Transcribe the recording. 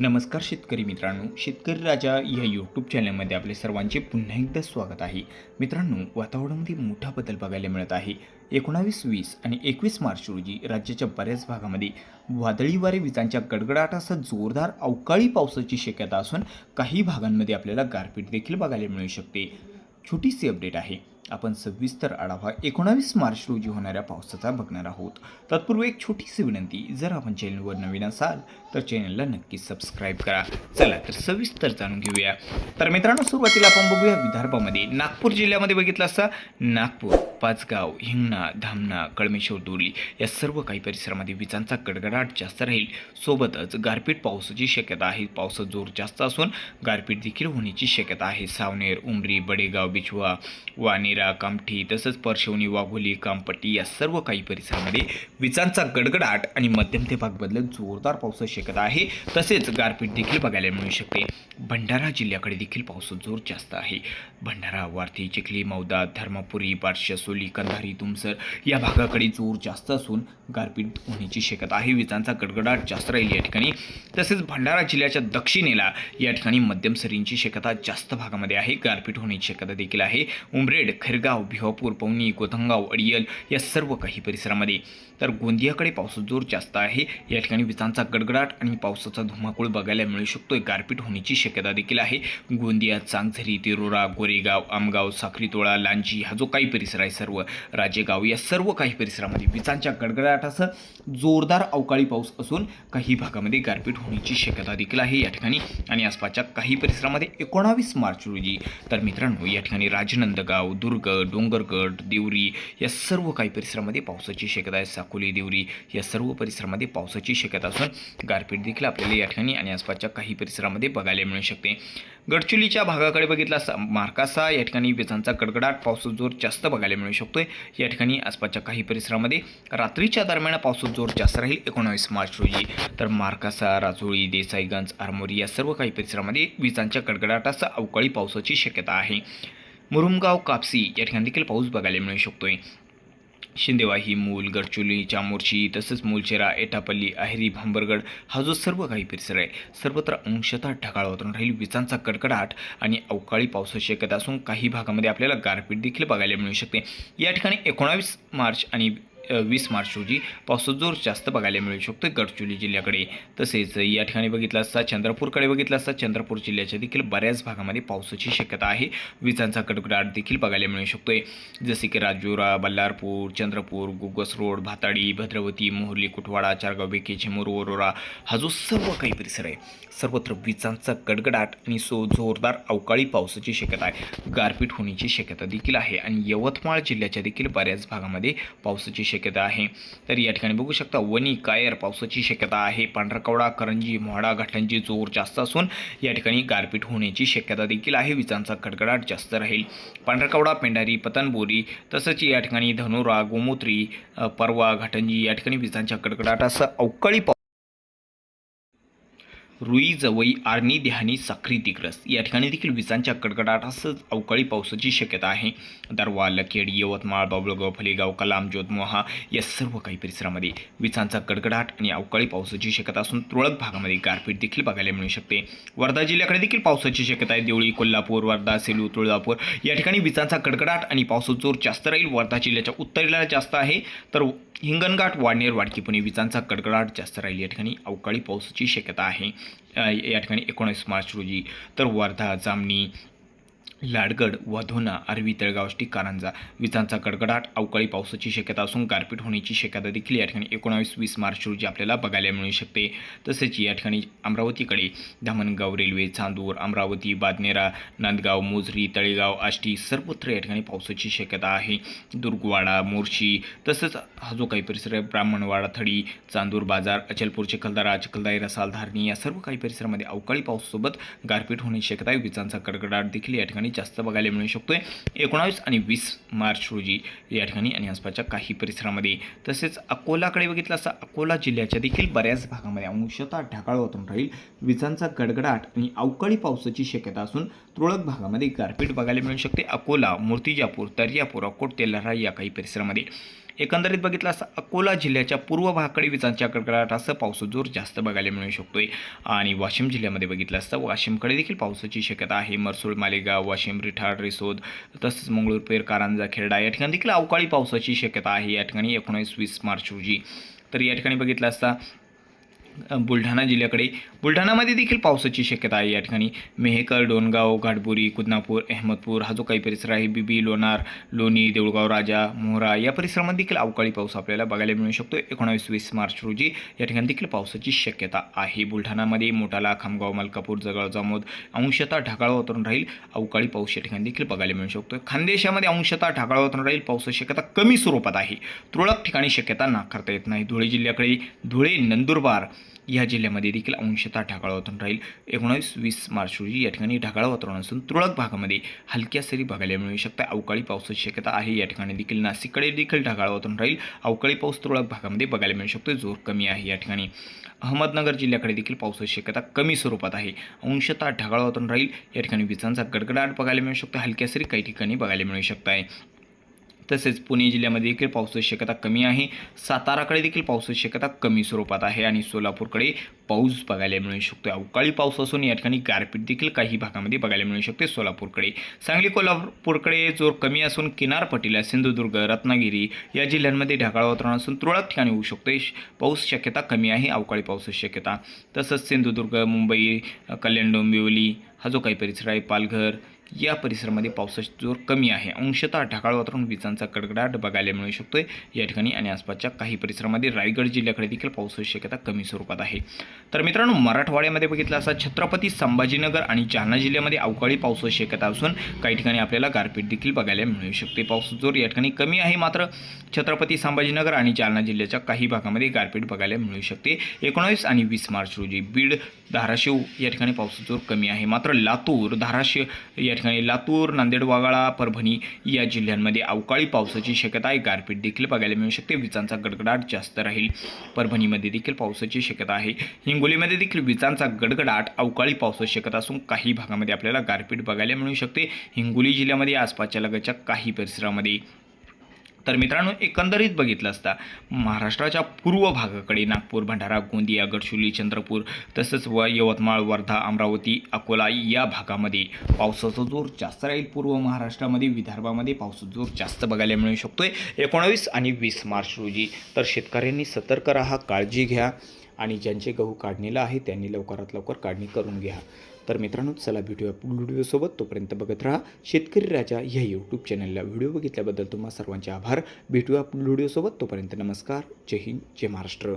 नमस्कार शेतकरी मित्रांनो शेतकरी राजा या यूट्यूब चॅनलमध्ये आपले सर्वांचे पुन्हा एकदा स्वागत आहे. मित्रांनो वातावरणामध्ये मोठा बदल बघायला मिळत आहे. एकोणावीस वीस आणि एकवीस मार्च रोजी राज्याच्या बऱ्याच भागामध्ये वादळी वारे विजांच्या गडगडाटासह जोरदार अवकाळी पावसाची शक्यता असून काही भागांमध्ये आपल्याला गारपीट देखील बघायला मिळू शकते. छोटीशी अपडेट आहे. आपण सविस्तर आढावा एकोणावीस मार्च रोजी होणाऱ्या पावसाचा बघणार आहोत. तत्पूर्वी एक छोटीशी विनंती जर आपण चॅनलवर नवीन असाल तर चॅनलला नक्की सबस्क्राईब करा. चला तर सविस्तर जाणून घेऊया. तर मित्रांनो सुरुवातीला आपण बघूया विदर्भामध्ये. नागपूर जिल्ह्यामध्ये बघितलं असता नागपूर पाचगाव हिंगणा धामणा कळमेश्वर दोरी या सर्व काही परिसरामध्ये विजांचा गडगडाट जास्त राहील. सोबतच गारपीट पावसाची शक्यता आहे. पावसाचा जोर जास्त असून गारपीट देखील होण्याची शक्यता आहे. सावनेर उमरी बडेगाव बिछवा वानेरा कामठी तसंच परशवणी वाघोली कामपट्टी या सर्व काही परिसरामध्ये विजांचा गडगडाट आणि मध्यम ते भाग बदलत जोरदार पावसाची शक्यता आहे. तसेच गारपीट देखील बघायला मिळू शकते. भंडारा जिल्ह्याकडे देखील पावसाचा जोर जास्त आहे. भंडारा वारती चिखली मौदा धर्मपुरी बारशासोली कंधारी तुमसर या भागाकडे जोर जास्त असून गारपीट होण्याची शक्यता आहे. विजांचा गडगडाट जास्त राहील या ठिकाणी. तसेच भंडारा जिल्ह्याच्या दक्षिणेला या ठिकाणी मध्यम सरींची शक्यता जास्त भागामध्ये आहे. गारपीट होण्याची शक्यता देखील आहे. उमरेड खरगाव भिवापूर पवनी कोथंगाव अडियल या सर्व काही परिसरामध्ये. तर गोंदियाकडे पावसाचा जोर जास्त आहे. या ठिकाणी विजांचा गडगडाट आणि पावसाचा धुमाकूळ बघायला मिळू शकतोय. गारपीट होण्याची शक्यता देखील आहे. गोंदिया चांगझरी तिरोरा गोरेगाव आमगाव साखरीतोळा लांजी हा जो काही परिसर आहे सर्व राजेगाव या सर्व काही परिसरामध्ये विजांच्या गडगडाटासह जोरदार अवकाळी पाऊस असून काही भागामध्ये गारपीट होण्याची शक्यता देखील आहे या ठिकाणी. आणि आसपासच्या काही परिसरामध्ये एकोणावीस मार्च रोजी तर मित्रांनो या ठिकाणी राजनंदगाव दुर्ग डोंगरगड देवरी या सर्व काही परिसरामध्ये पावसाची शक्यता आहे. साकोली देवरी या सर्व परिसरामध्ये पावसाची शक्यता असून गारपीट देखील आपल्याला या ठिकाणी आणि आसपासच्या काही परिसरामध्ये बघायला मिळू शकते. गडचिरोलीच्या भागाकडे बघितला असता मार्कासा या ठिकाणी विजांचा गडगडाट पावसाचा जोर जास्त बघायला मिळू शकतो या ठिकाणी आसपासच्या काही परिसरामध्ये रात्रीच्या दरम्यान पावसाचा जोर जास्त राहील एकोणावीस मार्च रोजी. तर मार्कासा राजोळी देसाईगंज आरमोरी या सर्व काही परिसरामध्ये विजांच्या गडगडाटासह अवकाळी पावसाची शक्यता आहे. मुरुमगाव कापसी या ठिकाणी देखील पाऊस बघायला मिळू शकतोय. शिंदेवाही मूल गडचोली चामोर्शी तसंच मूलचेरा एटापल्ली अहेरी भांबरगड हा जो सर्व काही परिसर आहे सर्वत्र अंशतः ढगाळ वातावरण राहील विजांचा कडकडाट आणि अवकाळी पावसाची शक्यता असून काही भागामध्ये आपल्याला गारपीट देखील बघायला मिळू शकते. या ठिकाणी एकोणावीस मार्च आणि वीस मार्च रोजी पावसाचा जोर जास्त बघायला मिळू शकतो गडचिरोली जिल्ह्याकडे. तसेच या ठिकाणी बघितलं असता चंद्रपूरकडे बघितलं असता चंद्रपूर जिल्ह्याच्या देखील बऱ्याच भागामध्ये पावसाची शक्यता आहे. विजांचा कडकडाट देखील बघायला मिळू शकतोय. जसे की राजुरा बल्लारपूर चंद्रपूर गुगस रोड भाताडी भद्रवती मोहर्ली कुटवाडा चारगाव बेके चिमूर वरोरा हा जो सर्व काही परिसर आहे सर्वत्र विजांचा गडगडाट आणि सो जोरदार अवकाळी पावसाची शक्यता आहे. गारपीट होण्याची शक्यता देखील आहे. आणि यवतमाळ जिल्ह्याच्या देखील बऱ्याच भागामध्ये पावसाची शक्यता आहे. तर या ठिकाणी बघू शकता वणी कायर पावसाची शक्यता आहे. पांढरकवडा करंजी मोहाडा घाटांची जोर जास्त असून या ठिकाणी गारपीट होण्याची शक्यता देखील आहे. विजांचा कडकडाट जास्त राहील. पांढरकवडा पेंढारी पतनबोरी तसंच या ठिकाणी धनुरा गोमूत्री परवा घाटंजी या ठिकाणी विजांच्या कडकडाटासह अवकाळी रुईजवई रुई जवई आर्णी देहानी साखरी दिग्रस. या ठिकाणी देखील विजांच्या कडकडाटासह अवकाळी पावसाची शक्यता आहे. दरवा लखेड यवतमाळ बाबळगाव फलेगाव कलाम जोधमोहा या सर्व काही परिसरामध्ये विजांचा कडकडाट आणि अवकाळी पावसाची शक्यता असून तुरळक भागामध्ये गारपीट देखील बघायला मिळू शकते. वर्धा जिल्ह्याकडे देखील पावसाची शक्यता आहे. देवळी कोल्हापूर वर्धा सेलू तुळजापूर या ठिकाणी विजांचा कडकडाट आणि पावसाचा जोर जास्त राहील. वर्धा जिल्ह्याच्या उत्तरेला जास्त आहे. तर हिंगणघाट वाडनेर वाडकीपुणे विजांचा कडकडाट जास्त राहील. या ठिकाणी अवकाळी पावसाची शक्यता आहे. या ठिकाणी एकोणीस मार्च रोजी तर वर्धा जामणी लाडगड वधोना आरवी तळगावष्टी कारंजा विजांचा कडकडाट अवकाळी पावसाची शक्यता असून गारपीट होण्याची शक्यता देखील या ठिकाणी एकोणावीस वीस मार्च रोजी आपल्याला बघायला मिळू शकते. तसेच या ठिकाणी अमरावतीकडे धामणगाव रेल्वे चांदूर अमरावती बादनेरा नांदगाव मोजरी तळेगाव आष्टी सर्वत्र या ठिकाणी पावसाची शक्यता आहे. दुर्गवाडा मोर्शी तसंच हा जो काही परिसर आहे ब्राह्मणवाडा थडी चांदूर बाजार अचलपूर चिखलदारा चिखलदाई रसाल धारणी या सर्व काही परिसरामध्ये अवकाळी पावसासोबत गारपीट होण्याची शक्यता आहे. विजांचा कडकडाट देखील या ठिकाणी जास्त बघायला मिळू शकतोय. एकोणावीस आणि वीस मार्च रोजी या ठिकाणी आणि आसपासच्या काही परिसरामध्ये. तसेच अकोलाकडे बघितलं असता अकोला जिल्ह्याच्या देखील बऱ्याच भागामध्ये अंशतः ढगाळ वातावरण राहील. विजांचा गडगडाट आणि अवकाळी पावसाची शक्यता असून तुरळक भागामध्ये गारपीट बघायला मिळू शकते. अकोला मूर्तिजापूर दर्यापूर अकोट तेलारा या काही परिसरामध्ये. एकंदरीत बघितलं असता अकोला जिल्ह्याच्या पूर्व भागाकडे विजांच्या कडकडाटासह पाऊस जोर जास्त बघायला मिळू शकतोय. आणि वाशिम जिल्ह्यामध्ये बघितलं असतं वाशिमकडे देखील पावसाची शक्यता आहे. मरसूळ मालेगाव वाशिम रिठाड रिसोद तसंच मंगळूरपेर कारंजा खेरडा या ठिकाणी देखील अवकाळी पावसाची शक्यता आहे. या ठिकाणी एकोणीस वीस मार्च रोजी. तर या ठिकाणी बघितलं असता बुलढाणा जिल्ह्याकडे. बुलढाणामध्ये देखील पावसाची शक्यता आहे. या ठिकाणी मेहकर डोनगाव घाटबुरी कुदनापूर अहमदपूर हा जो काही परिसर आहे बिबी लोणार लोणी देऊळगाव राजा मोहरा या परिसरामध्ये देखील अवकाळी पाऊस आपल्याला बघायला मिळू शकतो एकोणावीस वीस मार्च रोजी या ठिकाणी देखील पावसाची शक्यता आहे. बुलढाणामध्ये मोठाला खामगाव मलकापूर जगाव जामोद अंशतः ढगाळ वातावरण राहील. अवकाळी पाऊस या ठिकाणी देखील बघायला मिळू शकतो खानदेशामध्ये अंशतः ढगाळ वातावरण राहील. पावसाची शक्यता कमी स्वरूपात आहे. तुरळक ठिकाणी शक्यता नाकारता येत नाही. धुळे जिल्ह्याकडे धुळे नंदुरबार या जिल्ह्यामध्ये देखील अंशतः ढगाळ वातावरण राहील. एकोणावीस वीस मार्च रोजी या ठिकाणी ढगाळ वातावरण असून तुरळक भागामध्ये हलक्या सरी बघायला मिळू शकता अवकाळी पावसाची शक्यता आहे. या ठिकाणी देखील नाशिककडे देखील ढगाळ वातावरण राहील. अवकाळी पाऊस तुरळक भागामध्ये बघायला मिळू शकतो. जोर कमी आहे. या ठिकाणी अहमदनगर जिल्ह्याकडे देखील पावसाची शक्यता कमी स्वरूपात आहे. अंशतः ढगाळ वातावरण राहील. या ठिकाणी विजांचा गडगडाट बघायला मिळू शकतो. हलक्या सरी काही ठिकाणी बघायला मिळू शकत आहे तसेच पुणे जिल्ह्यामध्ये देखील पावसाची शक्यता कमी आहे. साताराकडे देखील पावसाची शक्यता कमी स्वरूपात आहे आणि सोलापूरकडे पाऊस बघायला मिळू शकतो अवकाळी पाऊस असून या ठिकाणी गारपीट देखील काही भागामध्ये बघायला मिळू शकते सोलापूरकडे. सांगली कोल्हापूरकडे जोर कमी असून किनारपट्टीला सिंधुदुर्ग रत्नागिरी या जिल्ह्यांमध्ये ढगाळ वातावरण असून तुरळक ठिकाणी होऊ शकते. पाऊस शक्यता कमी आहे अवकाळी पावसाची शक्यता. तसंच सिंधुदुर्ग मुंबई कल्याण डोंबिवली हा जो काही परिसर आहे पालघर या परिसरामध्ये पावसाचा जोर कमी आहे. अंशतः ढगाळ वातावरण विजांचा कडकडाट बघायला मिळू शकतो या ठिकाणी आणि आसपासच्या काही परिसरामध्ये रायगड जिल्ह्याकडे देखील पावसाची शक्यता कमी स्वरूपात आहे. तर मित्रांनो मराठवाड्यामध्ये बघितलं असा छत्रपती संभाजीनगर आणि जालना जिल्ह्यामध्ये अवकाळी पावसाची शक्यता असून काही ठिकाणी आपल्याला गारपीट देखील बघायला मिळू शकते. पाऊस जोर या ठिकाणी कमी आहे. मात्र छत्रपती संभाजीनगर आणि जालना जिल्ह्याच्या काही भागामध्ये गारपीट बघायला मिळू शकते. एकोणावीस आणि वीस मार्च रोजी बीड धाराशिव या ठिकाणी पावसाचा जोर कमी आहे. मात्र लातूर धाराशिव या ठिकाणी लातूर नांदेड वागाळा परभणी या जिल्ह्यांमध्ये अवकाळी पावसाची शक्यता आहे. गारपीट देखील बघायला मिळू शकते. विजांचा गडगडाट जास्त राहील. परभणीमध्ये देखील पावसाची शक्यता आहे. हिंगोलीमध्ये देखील विजांचा गडगडाट अवकाळी पावसाची शक्यता असून काही भागामध्ये आपल्याला गारपीट बघायला मिळू शकते. हिंगोली जिल्ह्यामध्ये आसपासच्या लगतच्या काही परिसरामध्ये तर मित्रांनो एकंदरीत बघितलं असता महाराष्ट्राच्या पूर्व भागाकडे नागपूर भंडारा गोंदिया गडचिरोली चंद्रपूर तसंच व यवतमाळ वर्धा अमरावती अकोला या भागामध्ये पावसाचा जोर जास्त राहील. पूर्व महाराष्ट्रामध्ये विदर्भामध्ये पावसाचा जोर जास्त बघायला मिळू शकतोय. एकोणावीस आणि वीस मार्च रोजी तर शेतकऱ्यांनी सतर्क राहा काळजी घ्या आणि ज्यांचे गहू काढणीला आहे त्यांनी लवकरात लवकर काढणी करून घ्या. तर मित्रांनो चला भेटूया पुढील व्हिडिओसोबत. तोपर्यंत बघत राहा शेतकरी राजा ह्या यूट्यूब चॅनलला व्हिडिओ बघितल्याबद्दल तुम्हा सर्वांचे आभार. भेटूया पुढील व्हिडिओसोबत. तोपर्यंत नमस्कार. जय हिंद जय महाराष्ट्र.